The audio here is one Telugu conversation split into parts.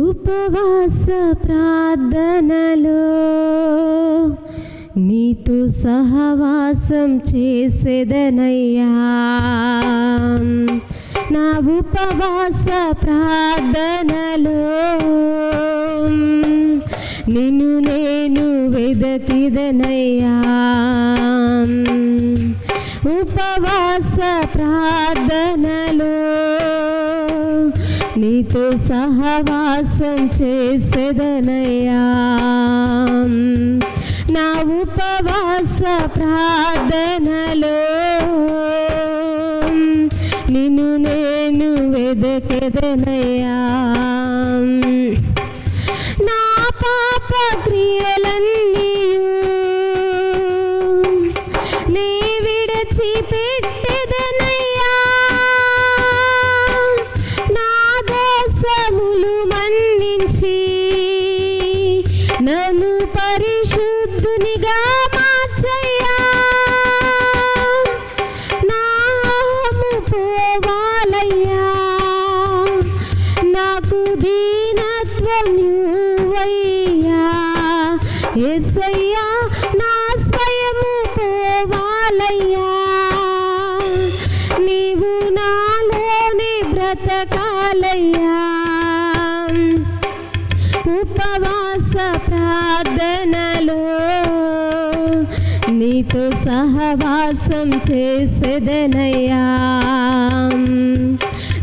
ఉపవాస ప్రార్థనలో నీతో సహవాసం చేసేదనయ్యా. నా ఉపవాస ప్రార్థనలో నిన్ను నేను వెదకిదనయ్యా. ఉపవాస ప్రార్థనలో నీతో సహవాసం చేసేదనయ్యా. నా ఉపవాస ప్రార్థనలో నిన్ను నేను వెదకెదనయ్యా. పోవాలయ్యా నీవు నాలోనే బ్రతకాలయ్యా ఉపవాస ప్రార్థనలో నీతో సహవాసం చేసేదనయ్యా.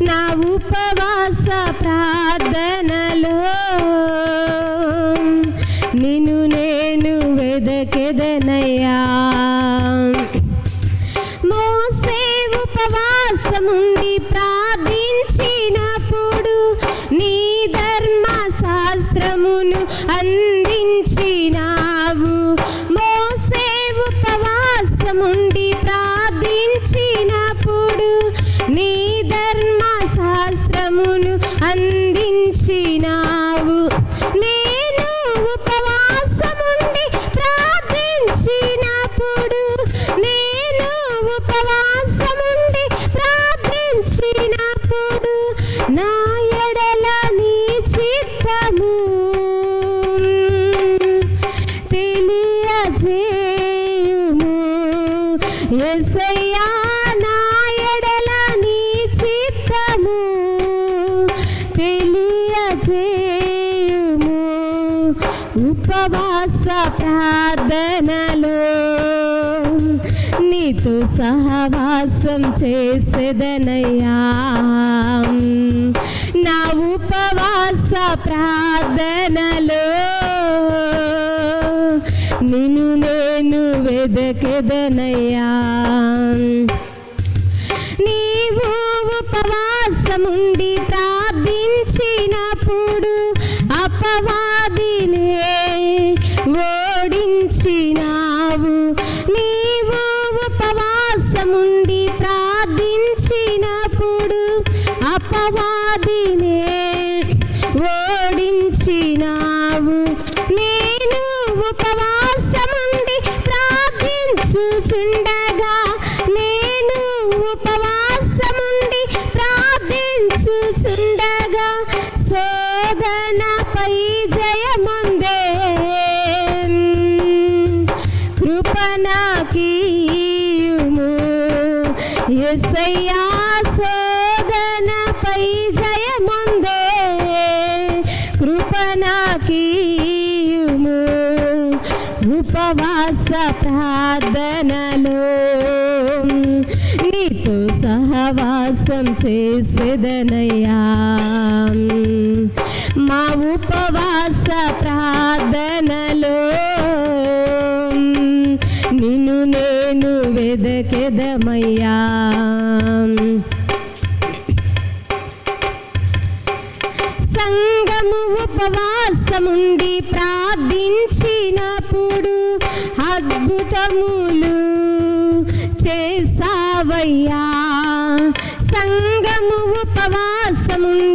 నా ఉపవాస ప్రార్థనలో నిన్ను నేను వెదకెదనయ్యా మోసే ఉపవాసముండి ప్రా ఉపవాస ప్రార్థనలో నీతో సహవాసం చేసేదనయ్యా. నా ఉపవాస ప్రార్థనలో నిన్ను నేను వెదకెదనయ్యా. నీవు ఉపవాసముంది అపవాదినే ఓడించినావు. నేను ఉపవాసముండి ప్రార్థించుచుండగా నేను ఉపవాసముండి ప్రార్థించుచుండగా శోధనపై జయముందే. కృపణకీయుము ఎసయ్యా శోధనపై జయముందే. కృపణకీయుము ఉపవాస ప్రార్థనలో. నీతో సహవాసం చేసేదనయ్యా. మా ఉపవాస ప్రార్థనలో. నిన్ను నేను వెదకెదమయ్యా. సంగము ఉపవాసముండి ప్రార్థించినప్పుడు అద్భుతములు చేసావయ్యా సంగము ఉపవాసముండి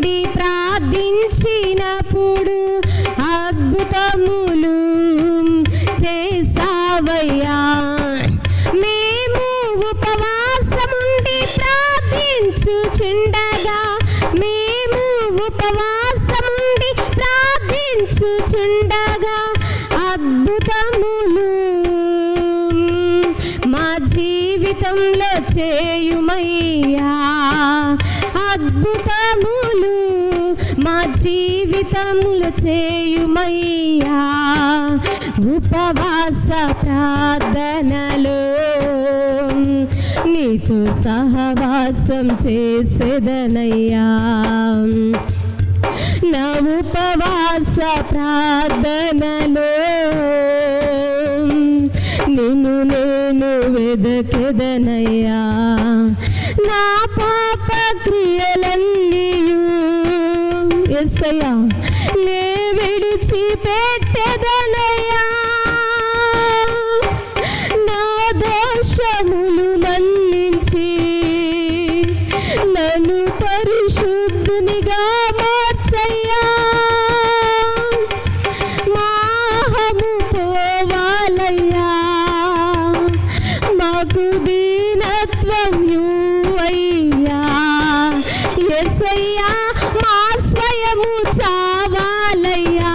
జీవితంలో చేయుమయ్యా. అద్భుతములు మా జీవితములు చేయుమయ్యా. ఉపవాస ప్రార్థనలో నీతో సహవాసం చేసేదనయ్యా. నా ఉపవాస ప్రార్థనలో నిన్ను వెదకెదనయ్యా నా పాప క్రియలన్నీయు. ఎస్సయ్యా నే విడిచి పెట్టెదనయ్యా. నా దోషం చావాలయ్యా.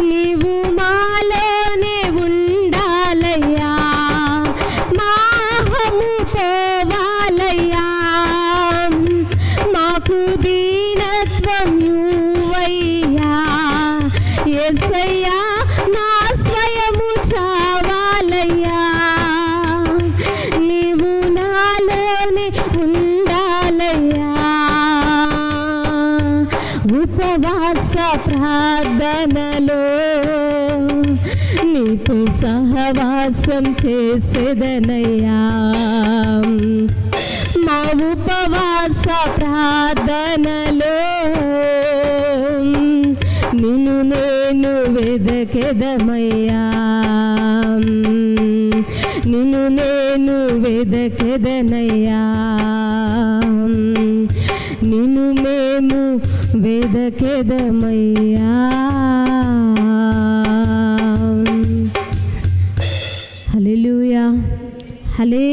నీవు మాలోనే ఉండాలయ్యా. మాహము పోవాలయ్యా. మాకు దీనత్వం ఉపవాస ప్రార్థనలో నీకు సహవాసం చేసేదనయ్యా. మా ఉపవాస ప్రార్థనలో నిన్ను నేను వెదకెదమయ్యా. నిన్ను నేను వెదకెదనయ్యా. నిన్ను మే వెదకెదమయ్యా? హల్లెలూయా. హలే